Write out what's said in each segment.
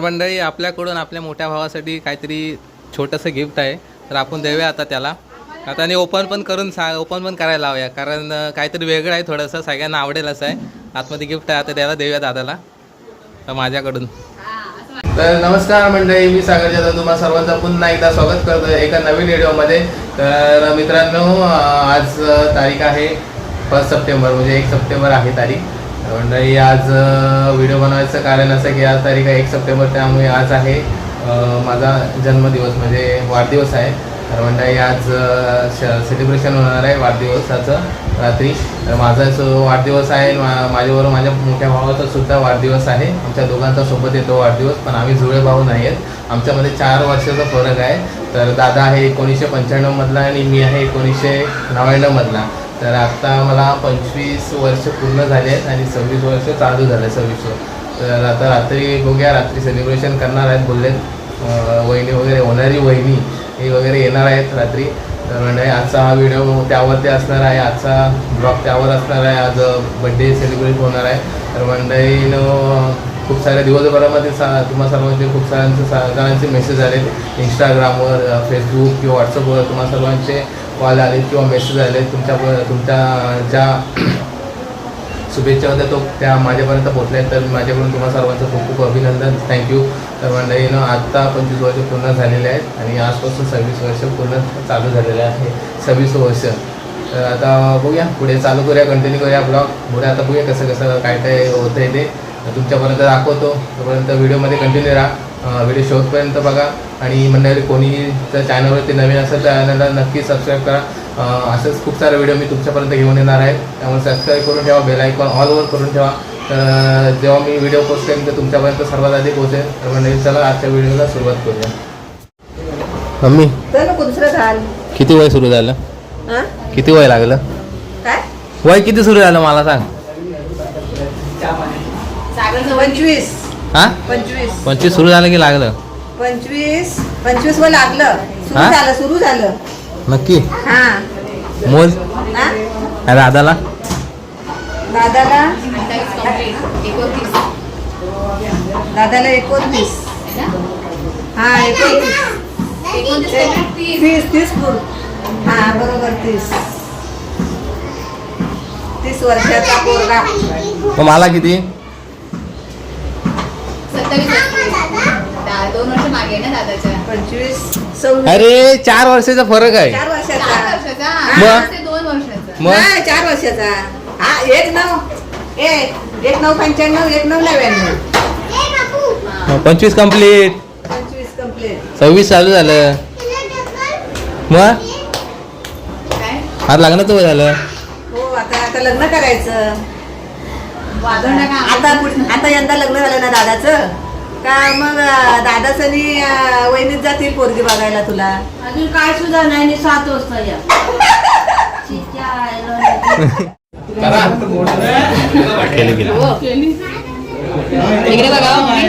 मंडळी आपल्याकडून आपल्या मोठ्या भावासाठी काहीतरी छोटंसं गिफ्ट आहे. तर आपण देऊया आता त्याला. आता आणि ओपन पण करून सा ओपन पण करायला लावूया. कारण काहीतरी वेगळं आहे थोडंसं. सगळ्यांना आवडेल असं आहे. आतमध्ये गिफ्ट आहे आता त्याला देऊया दादाला. तर माझ्याकडून. तर नमस्कार मंडळी मी सागर जाधव तुम्हाला सर्वांचं पुन्हा एकदा स्वागत करतो एका नवीन व्हिडिओमध्ये. तर मित्रांनो आज तारीख आहे फर्स्ट सप्टेंबर म्हणजे एक सप्टेंबर आहे तारीख. मंडळी आज व्हिडिओ बनवायचं कारण असं की आज तारीख आहे एक सप्टेंबर त्यामुळे आज आहे माझा जन्मदिवस म्हणजे वाढदिवस आहे. तर मंडळी आज सेलिब्रेशन होणार आहे वाढदिवसाचं रात्री. तर माझा जो वाढदिवस आहे मा- माझ्याबरोबर माझ्या मोठ्या भावाचा सुद्धा वाढदिवस आहे. आमच्या दोघांचा सोबत येतो वाढदिवस पण आम्ही जुळे भाऊ नाही आहेत. आमच्यामध्ये चार वर्षाचा फरक आहे. तर दादा आहे एकोणीसशे पंच्याण्णवमधला आणि मी आहे एकोणीसशे नव्याण्णवमधला तर आत्ता मला पंचवीस वर्ष पूर्ण झाले आहेत आणि सव्वीस वर्ष चालू झाले सव्वीस तर आता रात्री बघूया रात्री सेलिब्रेशन करणार आहेत बोललेत. वहिनी वगैरे होणारी वहिनी हे वगैरे येणार आहेत रात्री. तर म्हणजे आजचा हा व्हिडिओ त्यावरती असणार आहे. आजचा ब्लॉग त्यावर असणार आहे. आज बड्डे सेलिब्रेट होणार आहे. तर मंडळीनं खूप साऱ्या दिवसभरामध्ये सा तुम्हा सर्वांचे खूप साऱ्यांचे सगळ्यांचे मेसेज आले इंस्टाग्रामवर फेसबुक किंवा व्हॉट्सअपवर तुम्हा सर्वांचे कॉल आले किंवा मेसेज आले तुमच्या तुमच्या ज्या शुभेच्छा होत्या. तो त्या माझ्यापर्यंत पोहोचल्या आहेत. तर माझ्याकडून तुम्हाला सर्वांचं खूप खूप अभिनंदन. थँक्यू तर मंडळीनं आत्ता पंचवीस वर्ष पूर्ण झालेले आहेत आणि आजपासून सव्वीस वर्ष पूर्ण चालू झालेले आहे. सव्वीस वर्ष. तर आता बघूया. पुढे चालू करूया कंटिन्यू करूया ब्लॉग पुढे आता बघूया कसं कसं काय काय होतं आहे ते तुमच्यापर्यंत दाखवतो. तोपर्यंत व्हिडिओमध्ये कंटिन्यू राहा. व्हिडिओ शोधपर्यंत बघा. आणि मंडळी कोणी जर चॅनलवरती नवीन असेल तर चॅनलला नक्की सबस्क्राईब करा. असेच खूप सारे व्हिडिओ मी तुमच्यापर्यंत घेऊन येणार आहे. त्यामुळे सबस्क्राईब करून ठेवा बेल आयकॉन ऑलवर करून ठेवा. तर जेव्हा मी व्हिडिओ पोस्ट करेन तर तुमच्यापर्यंत सर्वात आधी पोहोचेल. तर मंडळी चला आजच्या व्हिडिओला सुरुवात करूया. मम्मी किती वय सुरू झालं? हा? किती वय लागलं? काय? वय किती सुरू झालं मला सांग. पंचवीस. हा? पंचवीस. पंचवीस सुरू झालं की लागलं? पंचवीस. पंचवीस वर लागलं. सुरू? झालं सुरू झालं. नक्की? हा. मोज हा? दादाला? दादाला? दादाला एकोणतीस. हा एकोणतीस. तीस तीस फूट हा बरोबर तीस. तीस वर्षाचा पोरगा. मला किती? दोन वर्ष मागे आहे ना दादाच्या. पंचवीस सव्वीस. अरे चार वर्षाचा फरक आहे. चार चार वर्षाचा? वर्षाचा मग? हा, ते दोन वर्षाचा. मग? नाही चार वर्षाचा. हा एक नऊ. एक एक नऊ पंच्याण्णव एक नऊ नव्याण्णव. मग पंचवीस कंप्लीट पंचवीस कंप्लीट सव्वीस चालू झालं. मग? काय? आज लग्नाचं वय झालं. हो आता आता लग्न करायचं. आता आता यंदा लग्न झालं ना दादाचं? का मग अं, दादाच आणि अं, वहिनीत जातील पोरगी बघायला तुला अजून काय सुद्धा नाही आणि सात वाजता या चिच्या आयला. केली गेली इकडे बघा हो, मम्मी.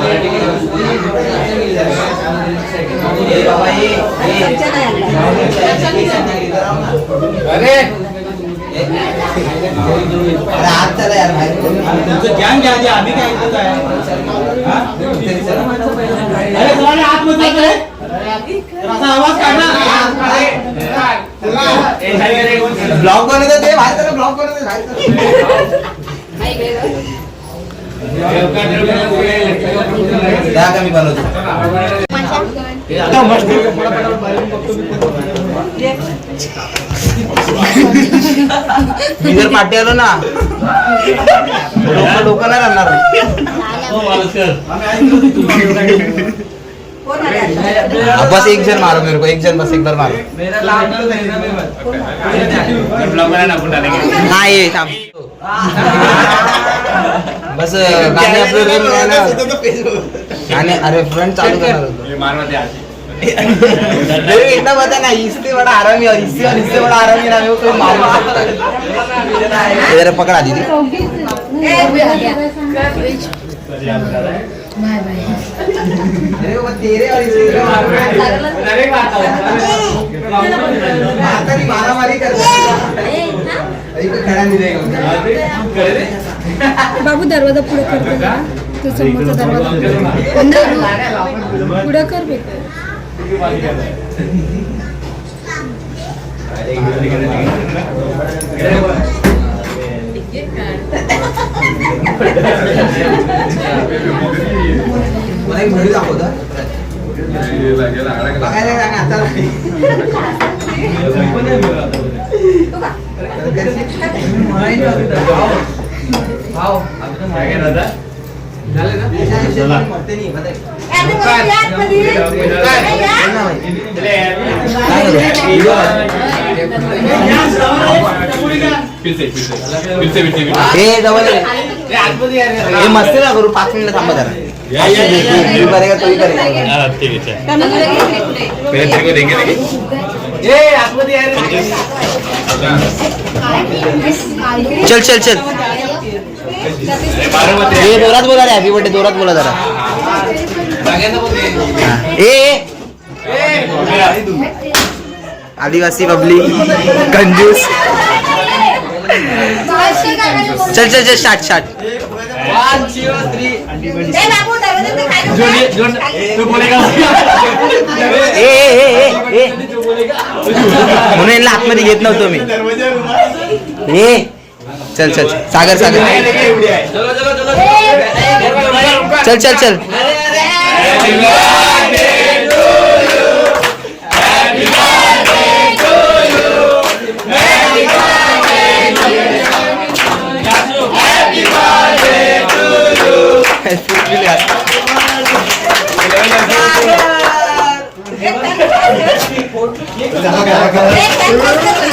तुमचं ज्ञान घ्या आधी आम्ही काय ऐकत आहे हा? अरे कोणाला आतमध्ये जात आहे? तर असा आवाज काढ ना ब्लॉग बनवत ते बाहेर चला, ब्लॉग बनवत बाहेर चला. हा, इकडे बघ. द्या का मी बनवतो मी जर पाठी आलो ना डोकं डोकं नाही राहणार? अब बस एक जन मारो मेरे को एक जन बस एक बार मारो. नाही थांब. बस गाणे आपलं गाणे अरे फ्रंट चालू करणार होतो. इतना पता नहीं इससे बड़ा आरामी और इससे और इससे बड़ा आरामी ना मेरे को मार इधर पकड़ा दीदी। तेरे और मारामारी कर खड़ा नहीं रहेगा बाबू दरवाजा पुढे करतो का तू समोरचा दरवाजा पुढे कर बेटा मला एक व्हिडिओ दाखवता बघायला आता? ना हे जवळ ये. हे मस्ती ना करू पाच मिनिटं थांबा जरा तू करेगा तोही करेगा चल चल चल हे जोरात बोला रे हॅपी बर्थडे जोरात बोला जरा. ए आदिवासी पब्लिक कंजूस. चल चल चल स्टार्ट स्टार्ट ए, ए ए ए ए ए. म्हणून यांना आतमध्ये घेत नव्हतो मी. ए. चल चल सागर सागर। चल चल चल।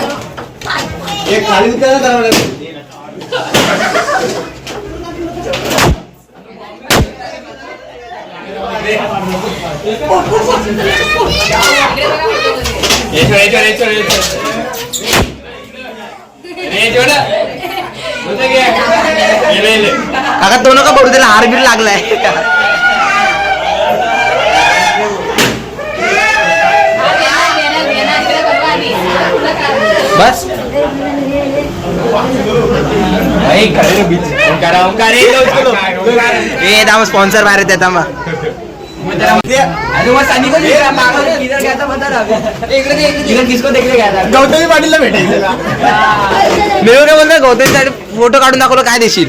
एक खाली काका तो नका पडू त्याला हार बीर लागलाय. बस. ए दाम स्पॉन्सर बाहेर येते दामा. गौतमी पाटीलला बोलतो गौतमी फोटो काढून दाखवलं काय देशील?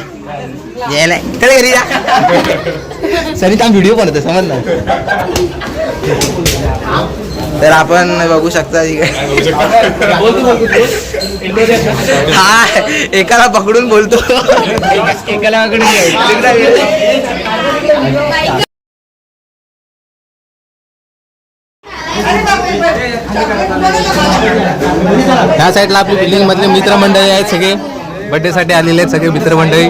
यायला. घरी जा. सनी थांब व्हिडिओ बनवतो समज ना तर आपण बघू शकता हा एकाला पकडून बोलतो. एकाला पकडून ह्या साईडला आपली बिल्डिंग मधले मित्रमंडळी आहेत सगळे. बर्थडे साठी आलेले आहेत सगळे मित्रमंडळी.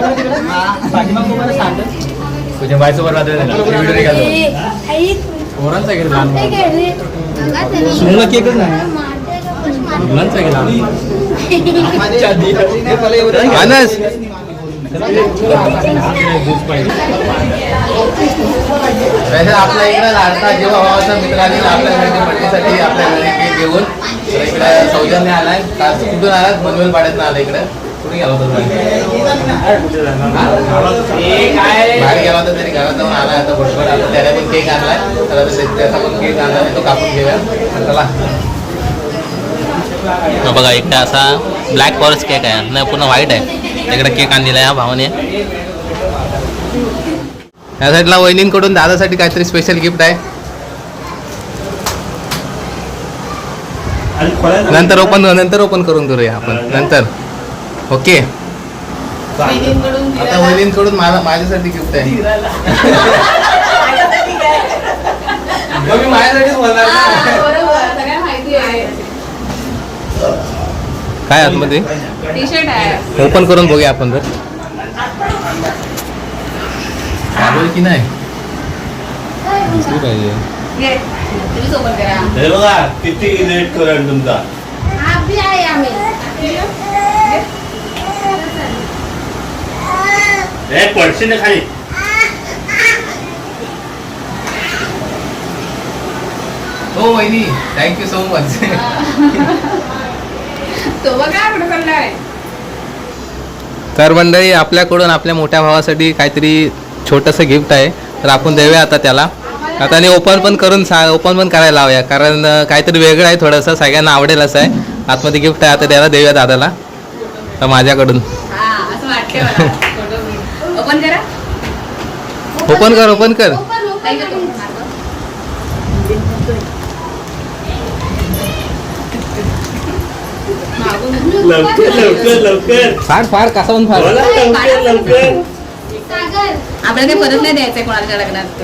मानस वैसे आपल्या इकडे लाडका जेव्हा भावाचा मित्र आपल्या घरी बर्थडेसाठी आपल्या घरी केक घेऊन. इकडे सौजन्य आलाय. कुठून आलाय मनवेल पाड्यातनं आला इकडे. कुठे गेला होता बाहेर गेला होता तरी घरात जाऊन आला आता बरोबर आला त्याला पण केक आणलाय. त्याला त्याचा पण केक आणला तो कापून घेऊया. चला. बघा इकडे असा ब्लॅक फॉरेस्ट केक आहे. नाही पूर्ण व्हाईट आहे. इकडे केक आणलेला आहे हा भावाने. या साईडला वहिनींकडून दादासाठी काहीतरी स्पेशल गिफ्ट आहे. नंतर ओपन नंतर ओपन करून करूया आपण. नंतर. ओके आता वहिनींकडून मला माझ्यासाठी गिफ्ट आहे. मी माझ्यासाठीच बोलणार काय आतमध्ये? ओपन करून बघूया आपण जर चालू की नाही दिसली पाहिजे हे बघा किती लेट करण तुमचा अभी आहे आम्ही हे पडशील ना खाली हो वहिनी थँक्यू सो मच तो बघा तर मंडळी आपल्याकडून आपल्या मोठ्या भावासाठी काहीतरी छोटंसं गिफ्ट आहे. तर आपण देऊया आता त्याला. आता आणि ओपन पण करून सा ओपन पण करायला लावूया. कारण काहीतरी वेगळं आहे थोडंसं. सगळ्यांना आवडेल असं आहे. आतमध्ये गिफ्ट आहे. आता त्याला देऊया दादाला. तर माझ्याकडून. हा ओपन करा. ओपन कर लवकर लवकर लवकर. फार फार कसा पण फार. लवकर लवकर. आपल्याला काही परत नाही द्यायचंय कोणाच्या लग्नात.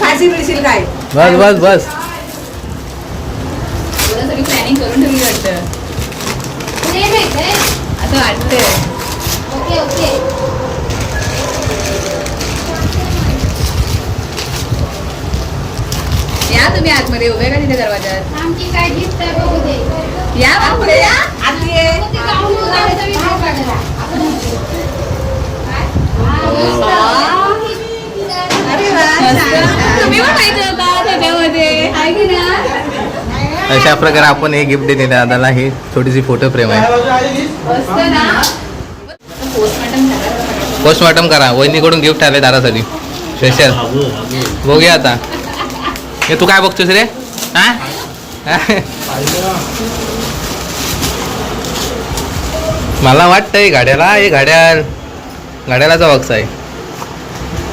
फाशी मिळशील काय? बस बस बस. तुला सगळी प्लॅनिंग करून ठेवली वाटतं. असं वाटतंय. Okay okay. या तुम्ही आतमध्ये उभे का तिथे दरवाजात आमची काय गिफ्ट आहे बघू दे. या पुढे या आहे अशा प्रकारे आपण हे गिफ्ट दिले दादाला. ही छोटीशी फोटो फ्रेम आहे. पोस्टमार्टम पोस्टमॉर्टम करा. वहिनीकडून गिफ्ट आले दादासाठी. स्पेशल बघूया आता. हे तू काय बघतोस रे? हा? मला वाटतंय गाड्याला हे गाड्या गाड्यालाचा बॉक्स आहे.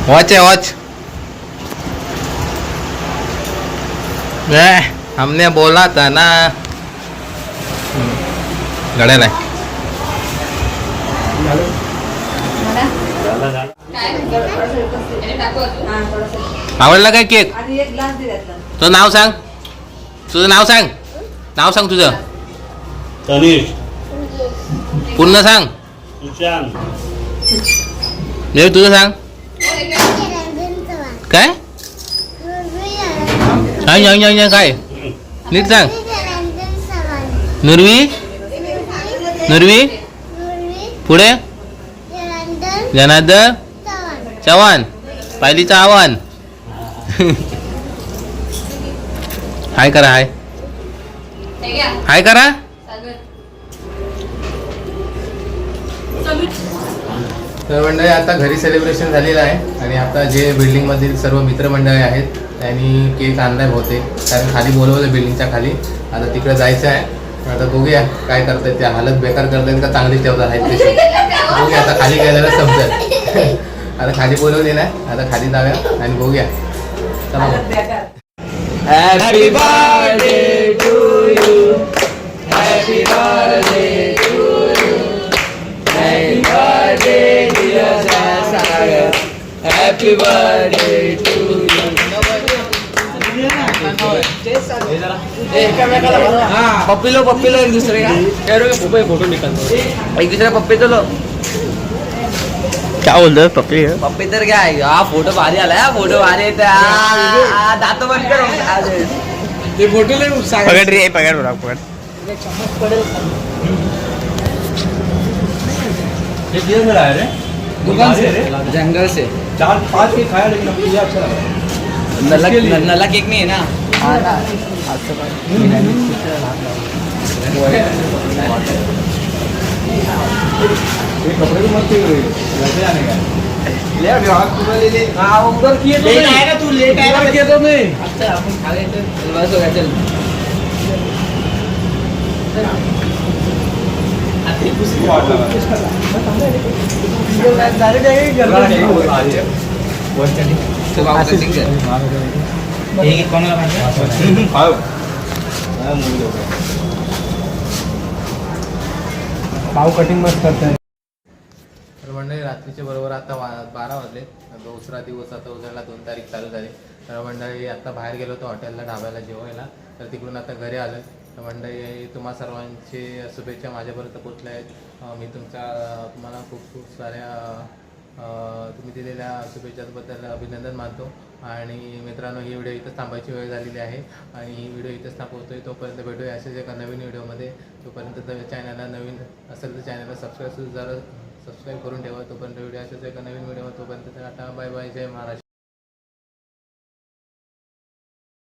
वॉच आहे वॉच हमने बोला था ना. गाड्याला आहे. आवडला काय केक? तुझं नाव सांग. तुझं नाव सांग. नाव सांग तुझं. तनिष पूर्ण सांग. देव तुझं सांग. काय? सांग सांग सांग काय? नीट सांग. नुरवी? नुरवी? पुढे? जनार्दन? चव्हाण. पायलीचं आव्हान हाय करा हाय. हाय करा. तर मंडळी आता घरी सेलिब्रेशन झालेलं आहे आणि आता जे बिल्डिंगमधील सर्व मित्रमंडळी आहेत त्यांनी केक आणलाय बहुतेक. कारण खाली बोलवलं बिल्डिंगच्या खाली. आता तिकडे जायचं आहे. आता बघूया काय करतायत त्या. हालत बेकार करतायत का चांगली ठेवतात आहेत तशी बघूया आता खाली गेल्याला समजेल. आता खाली बोलवले ना आता खाली जाऊया आणि बघूया. चला मग. हॅपी बर्थडे पप्पी लो पप्पी लो एक दूसरे का। कह रहे हो फ़ोटो निकाल एक दूसरे पप्पी तो लो। काय बोलतोय पप्पी है। पप्पी क्या काय हा? फ़ोटो भारी आलाय हा फ़ोटो भारी येते दात बंद कर। ते फ़ोटो ले पकड रे पकड पकड। दुकान से। जंगल से। चार पाच केक खाया लेकिन ये अच्छा लगा। नल्ला नल्ला केक नहीं है ना? ये कपड़े को मत वैसे जाने का ले अभी हाथ पूरा ले ले हाँ उधर किए तो लेट आएगा तू लेट आएगा किए तो मैं अच्छा अपन खा गए चल बस हो गया चल तो बाबू कटिंग कर एक पाव. कटिंग मस्त करतात तर मंडळी रात्रीचे बरोबर आता वा बारा वाजले. दुसरा दिवस आता उद्याला दोन तारीख चालू झाली. तर मंडळी आता बाहेर गेलो होतो हॉटेलला ढाब्याला जेवायला. तर तिकडून आता घरी आलो तर मंडळी तुम्हा सर्वांची शुभेच्छा माझ्यापर्यंत पोचल्या आहेत. मी तुमचा तुम्हाला खूप खूप साऱ्या तुम्ही दिलेल्या शुभेच्छाबद्दल अभिनंदन मानतो. आणि मित्रांनो ही व्हिडिओ इथंच थांबायची वेळ झालेली आहे. आणि ही व्हिडिओ इथंच थांबवतोय. तोपर्यंत भेटूया. असेच एका नवीन व्हिडिओमध्ये. तोपर्यंत जर चॅनलला नवीन असेल तर चॅनलला सबस्क्राईब जरा सबस्क्राईब करून ठेवा. तोपर्यंत व्हिडिओ असेच एका नवीन व्हिडिओमध्ये. तोपर्यंत टाटा. Bye bye. जय महाराष्ट्र.